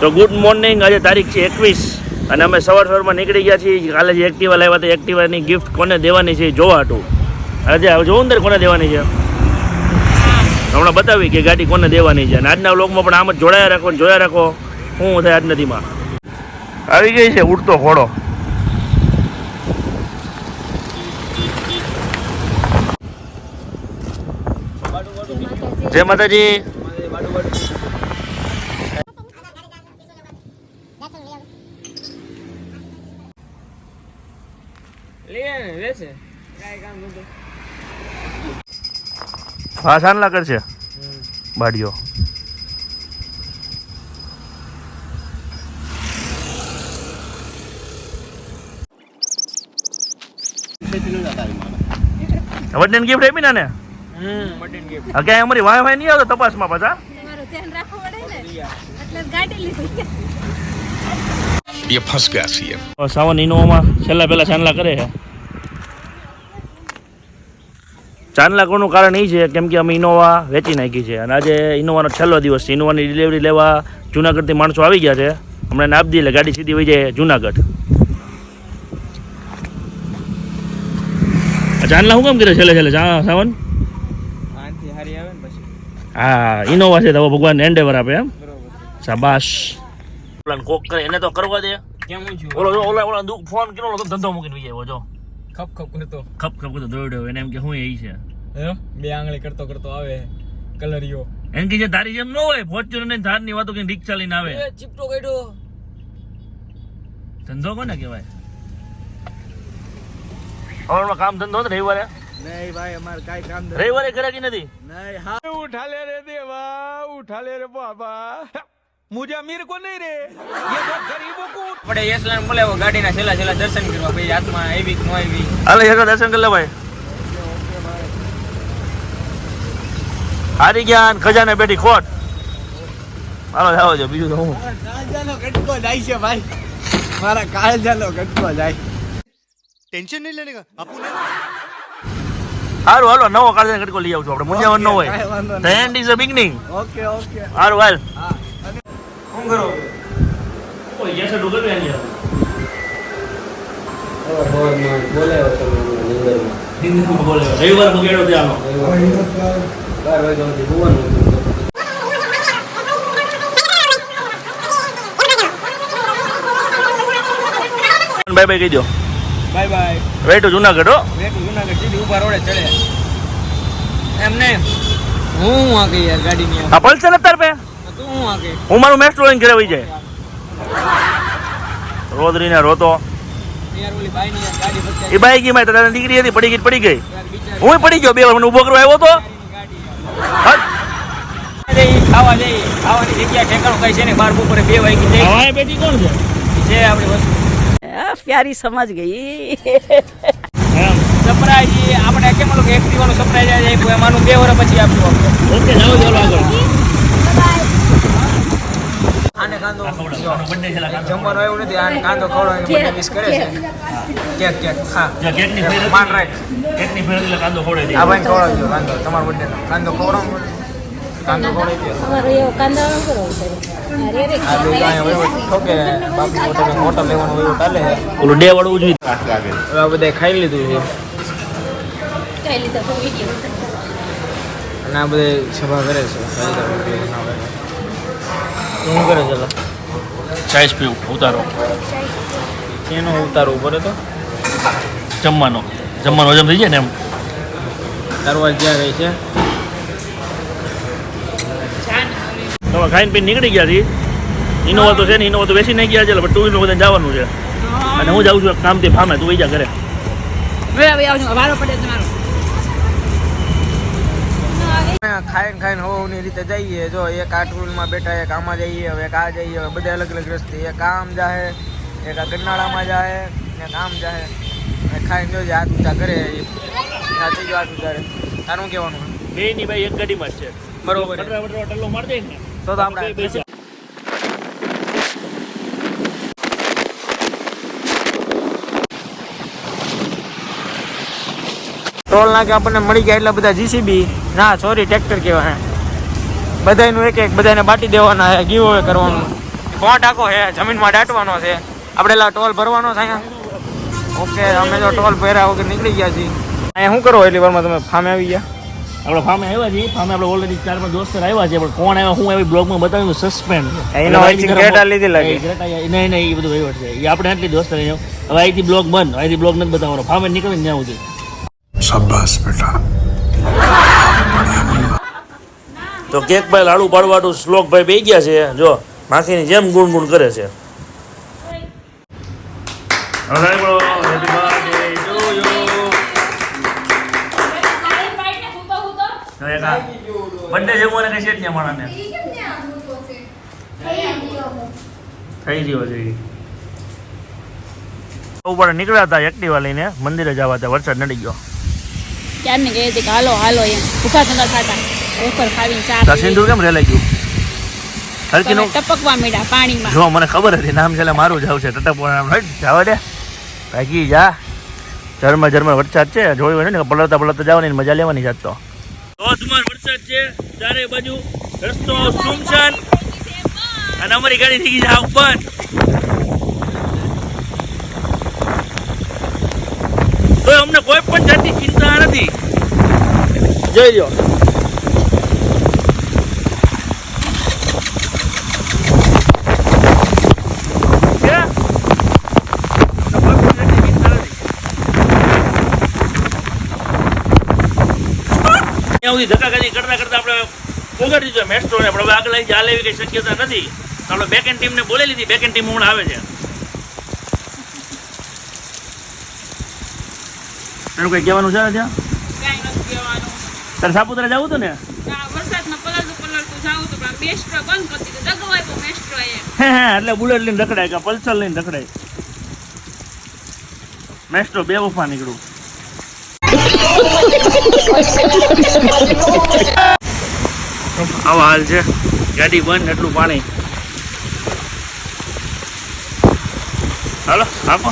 તો good morning આજે તારીખ છે એકવીસ અને અમે સવાર સવારમાં નીકળી ગયા છીએ. કાલે જે એક્ટિવા લાવ્યા હતા એક્ટિવાની ગિફ્ટ કોને દેવાની છે જોવા હતું. આજે હવે જોવું ને કોને દેવાની છે? હમણાં બતાવી કે ગાડી કોને દેવાની છે. અને આજના વ્લોગમાં પણ આમ જ જોડાયા રાખો ને જોયા રાખો. શું થાય આજ નદીમાં? આવી ગઈ છે ઉડતો ઘોડો. જય માતાજી. હા સાનલા કરશે બાડીઓ વડની ગિફ્ટ આપી ને હા ક્યાંય અમારી વાય નહીં આવતો તપાસમાં પાછા તમારું ધ્યાન રાખવું પડે ને એટલે જ ગાડી લીધી ये फंस गया सीएम સાવન ઇનોવામાં છેલ્લા પહેલા ચાંદલા કરે છે ચાંદલા લાખોનું કારણ એ છે કેમ કે અમે ઇનોવા વેચી નાખી છે. અને આજે ઇનોવાનો છેલ્લો દિવસ છે. ઇનોવાની ડિલિવરી લેવા જુનાગઢથી માણસો આવી ગયા છે. હમણાં નાપ દઈએ એટલે ગાડી સીધી વહી જાય જુનાગઢ. ચાંદલા શું કામ કરે છેલ્લે છેલ્લે? ચા- સાવન? આનાથી હારી આવે ને પછી. હા ઇનોવા છે તો હવે ભગવાન એન્ડેવર આપે એમ? બરોબર. શાબાશ. કોક કરે એને તો કરવા દે. કેમ છું ઓલો ઓલા ઓલા ફોન કર્યો ધંધો મૂકીને આવ્યો જો. ખપ ખપ કરતો ખપ ખપ કરતો દોડ્યો એને એમ કે હું એ છે. બે આંગળી કરતો કરતો આવે. કલરિયો એમ કે ધારી જેમ ન હોય ફોર્ચ્યુનર ને ધારની વાતો કે રિક્ષા લઈને આવે. ચીપટો કાઢ્યો. ધંધો કોને કહેવાય? અમારો કામ ધંધો હતો રવિવારે? નહીં ભાઈ અમારે કઈ કામ રવિવારે કર્યા કે નથી? નહીં હા. ઉઠાલે રે દેવા ઉઠાલે રે બાબા. મુજે અમીર કો નહીં રે. યે તો ગરીબો કો પડે યસલાન બોલાવો ગાડીના છેલા છેલા દર્શન કરવા. ભાઈ આત્મા આવી નો આવી? હાલે હેડો દર્શન કરી લે ભાઈ. હારી ગયા ખજાને બેઠી ખોટ. હાલો જાવ જો બીજું તો હું? કાળજાનો કટકો જાય છે ભાઈ. મારા કાળજાનો કટકો જાય. ટેન્શન નહીં લેને આપું હારું હાલો નવો કાળજાનો કટકો લઈ આવજો આપણે. મુંજાવન ન હોય. Then is a beginning okay okay હારું હાલ. હા. શું કરો? ઓય યસે ડુગર તમે રવિવાર બગેડો બાર હોવાનું બાય બાય કહી દો. Bye bye. વેટ જુનાગઢ હો? વેટુ જુનાગઢ સીધી ઊભા રોડે ચડે. એમને હું આ આગે યાર ગાડીની આ પલ્સર અત્યારે પે હું મારું મેસ્ટ લઈને ઘરે વહી જાય. રોદરીને રોતો. એ બાઈક ગઈ મારી દાદા દીકરી હતી પડી ગઈ પડી ગઈ. હું પડી ગયો બે વાર મને ઊભો કરવા આવ્યો તો. ખાવાની જગ્યા ઠેકાણું બાર બપોરે બે વાગી જઈ. હવાએ બેટી કોણ છે? છે પ્યારી સમજ ગઈ. સરપ્રાઈઝ આપણે કેમ લોકો એક્ટિવાનો સરપ્રાઈઝ આવી જાય એમાંનું બે વર્ષ પછી આપ્યું ઓકે જમવાનું આવ્યું નથી આને કાંદો ખવડાવવાની મને મિસ કરે છે. કેક કેક હા. જો કેકની ફેર માન રાખ કેકની ફેર એટલે કાંદો ખવડાવી દે આ ભાઈ ખવડાવજો કાંદો. તમારો બર્થડે કાંદો ખવડાવો કાંદો ખવડાવી દો અમારો એવો કાંદા કરો અરે રે આ જો વહીવટ ઠોકે બાપુ મોટો મોટો લેવાનો હોય છે. ઓલું ડે વાળું લાગે હવે આ બધાય ખાઈ લીધું છે. ખાઈ લીધું તો વિડિયો અને આ બધે સભા કરે છે. શું કરે છે? ચાઈસ પીવું ઉતારો. એનો ઉતારો ઉપર હતો જમવાનો. જમવાનો હજમ થઈ જાય ને એમ? તારવા જ્યાં રહી છે. તમે ખાઈને પીને નીકળી ગયા છીએ. ઇનોવા તો છે ને ઇનોવા તો બેસી નહીં ગયા છે પણ ટુ વ્હીલર બધા જવાનું છે. અને હું જાઉં છું એક કામથી ફામે તું વઈ જા ઘરે. ખાઈને ખાઈને હોવની રીતે જઈએ. જો એક આ ટૂલમાં બેઠા એક આમાં જઈએ હવે એક આ જઈએ હવે બધા અલગ અલગ રસ્તે. એક આમ જાહે એક આ ગરનાળામાં જાહે ને એક આમ જાહે. ખાઈને જોજે હાથ ઊંચા કરે આ ત્રીજો હાથ ઊંચા તારું કહેવાનું બે ની ભાઈ એક ગાડીમાં જ છે. બરોબર તો આપણે ટોલ નાકે આપણને મળી ગયા એટલા બધા જીસીબી ના સોરી ટ્રેક્ટર કહેવાય. બધાનું એક એક બધાને બાટી દેવાના છે ગીવ અવે કરવાનું. પોણા ટાંકો છે? જમીનમાં દાટવાનો છે. આપણે એલા ટોલ ભરવાનો છે અહીંયા. ઓકે અમે તો ટોલ ભર્યા વગર નીકળી ગયા છીએ. અહીંયા શું કરો એટલી વારમાં તમે? ફામે આવી ગયા? આપણે ફામે આવ્યા છીએ. ફામે આપણે ઓલરેડી ચાર પાંચ દોસ્તર આવ્યા છે. પણ કોણ આવ્યા હું આવી બ્લોગમાં બતાવ્યું સસ્પેન્ડ એનો ક્રેટા લીધી લાગે. નહીં નહીં એ બધું વહીવટ છે. એ આપણે આટલી દોસ્તર હવે અહીંથી બ્લોગ બંધ. અહીંથી બ્લોગ નથી બતાવવાનો. ફામે નીકળીને ત્યાં સુધી શાબાશ બેટા. તો કેકભાઈ લાડુ પાડવાનું શ્લોકભાઈ બે ગયા છે જો માખીની જેમ ગુણ ગુણ કરે છે. બંને જમવાને નીકળ્યા હતા એકટીવા લઈને મંદિરે જવા ત્યાં વરસાદ નડી ગયો. ક્યારની ગઈ હતી કે હાલો હાલો એમ. ભૂખા ધંધા ખાતા વેફર ખાવીને ચા તા પીવી. કેમ રેલાઈ ગયું? હરકીનું ટપકવા માંડ્યા પાણીમાં. જો મને ખબર હતી નામ છે એટલે મારું જ આવશે ટટક નામ. હટ જવા દે. ભાગી જા. ઝરમર ઝરમર વરસાદ છે જોયું હોય ને કે પલળતા પલળતા જવાની મજા લેવાની જાત તો. ધોધમાર વરસાદ છે ચારે બાજુ રસ્તો સુમસાન અને અમારી ગાડી થઈ ગઈ છે તો અમને કોઈ પણ જાતની ચિંતા નથી. જઈ લો ધક્કાગાજી કરતા કરતા આપણે પોગાડી દીધો મેસ્ટ્રો ને પણ હવે આગળ લઈ ચાલે એવી કઈ શક્યતા નથી. આપણે બેકેન્ડ ટીમને બોલી લીધી. બેકેન્ડ ટીમ હમણાં આવે છે. એનું કઈ કહેવાનું છે ત્યાં. તારે સાપુતારા જવું હતું ને? એટલે બુલેટ લઈને રખડાય કે પલ્સર લઈને રખડાય? મેસ્ટ્રો બે વફા નીકળું આવો હાલ છે. ગાડી બંધ એટલું પાણી. હાલો આપો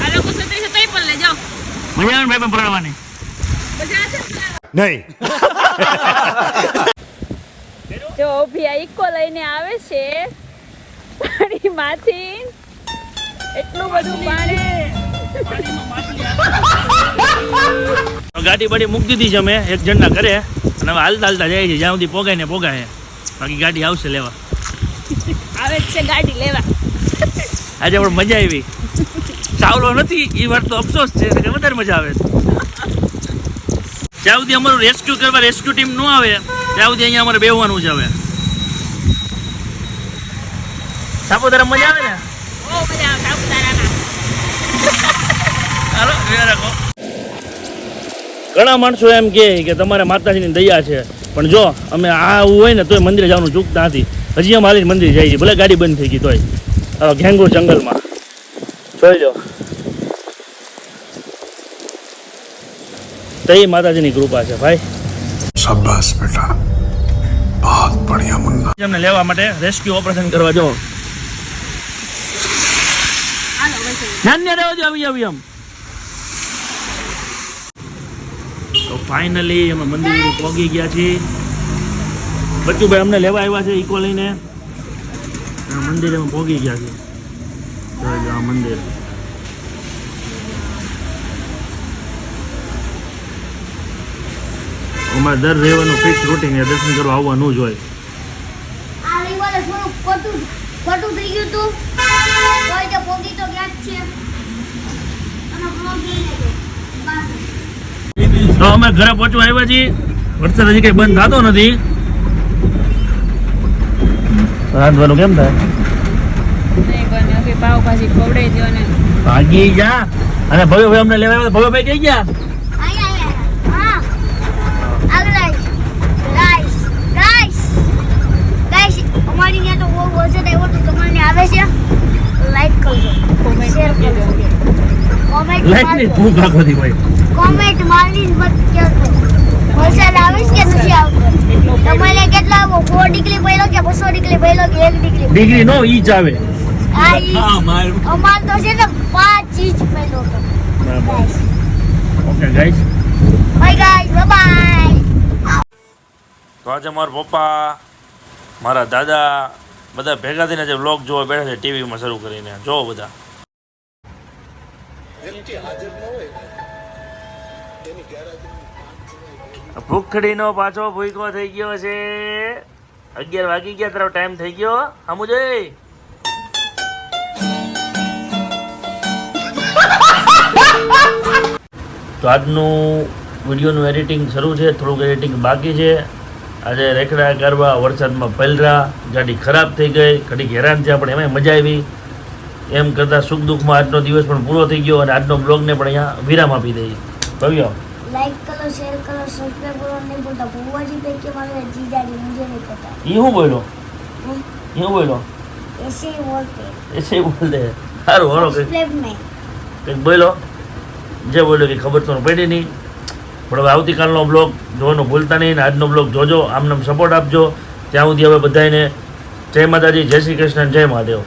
હાલો લોકો છત્રી છે તોય પણ લઈ જાઓ. મજા આવે ભાઈ પણ પલળવાની બધા છે ને? नहीं જો અભિયા ઇકો લઈને આવે છે. પાણીમાંથી એટલું બધું પાણી. ગાડી બાડી મૂકી દીધી છે અમે એક જણના ઘરે. અને હવે હાલતા હાલતા જાય છે જ્યાં સુધી પોગાય ને પોગાય. બાકી ગાડી આવશે લેવા. આવે છે ગાડી લેવા. આજે પણ મજા આવી. ચાવલો નથી એ વાત તો અફસોસ છે કે વધારે મજા આવે જ્યાં સુધી અમારું રેસ્ક્યુ કરવા રેસ્ક્યુ ટીમ ન આવે ત્યાં સુધી અહીંયા અમારે બેહવાનું છે હવે. સાપુતારા મજા આવે ને? આવે ઘણા માણસો એમ કે તમારે માતાજીની દયા છે પણ જો અમે આ આવું હોય ને તોય મંદિરે જવાનું ચૂકતા નથી. હજી અમે હાલીને મંદિર જાય છે ભલે ગાડી બંધ થઈ ગઈ તોય. આવા ઘેંગુર જંગલમાં. જોઈ લો. તો એ માતાજીની કૃપા છે ભાઈ. શાબાશ બેટા. બહુત બઢિયા મુન્ના. એમને લેવા માટે રેસ્ક્યુ ઓપરેશન કરવા જો અમે મંદિર પહોંચી ગયા છીએ. બચ્ચુભાઈ અમને લેવા આવ્યા છે ઇકો લઈને. મંદિરે અમે પહોંચી ગયા છીએ. મંદિર. અમારે દર રહેવાનું ફિક્સ રૂટીન દર્શન કરવા આવવાનું જ હોય. તું. તોય તે પોગી તો ગયા જ છે. અને બ્લોગ લઈને ગયો. બસ. તો અમે ઘરે પહોંચવા આવ્યા છીએ. વરસાદ હજી કઈ બંધ થતો નથી. રાંધવાનું કેમ થાય? ભાગી જા અને ભવ્ય ભાઈ અમને લેવા આવ્યા ભવ્ય ભાઈ કઈ ગયા અહીંયા, અહીંયા. હા. આગળ આવીશ. Guys, guys. Guys, અમારી ત્યાં તો બહુ તો તમને આવે છે લાઈક કરજો. શેર કરજો. કોમેન્ટ લાઈકની તું કાકો દી ભાઈ કોમેન્ટ મારી મત કરજો વરસાદ આવે છે કે નથી આવતો? તમારે કેટલા આવો? ફોર ડિગ્રી પહેલો કે બસો ડિગ્રી પહેલો કે એક ડિગ્રી ડિગ્રી નો ઈ જ આવે. અમાર તો છે ને પાંચ ઇંચ પહેલો guys okay guys bye guys bye તો આજે મારા પપ્પા મારા દાદા બધા ભેગા થઈને જે બ્લોગ જોવા બેઠા છે ટીવીમાં શરૂ કરીને. જોવો બધા. ભૂખડીનો પાછો ભૂખો થઈ ગયો છે. અગિયાર વાગી ગયા, તારો ટાઈમ થઈ ગયો. આમુ જોઈ. તો આજનું વિડીયોનું એડિટિંગ શરૂ છે, થોડુંક એડિટિંગ બાકી છે. આજે રેખડા ગરબા વરસાદમાં પલરા ગાડી ખરાબ થઈ ગઈ ઘડીક હેરાન થયા પણ એમાં મજા આવી. એમ કરતાં સુખ દુઃખમાં આજનો દિવસ પણ પૂરો થઈ ગયો અને આજનો બ્લોગને પણ અહીંયા વિરામ આપી દઈએ. ભવ્યો. હું? બોલો હું બોલો એસે બોલતે એસે બોલતે હારું હારો સબસ્ક્રાઇબ બોલો જે બોલ્યો કે ખબર તો પડી નહીં. પણ હવે આવતીકાલનો બ્લોગ જોવાનું ભૂલતા નહીં ને આજનો બ્લોગ જોજો, આમને સપોર્ટ આપજો. ત્યાં સુધી હવે બધાને જય માતાજી, જય શ્રી કૃષ્ણ, જય મહાદેવ.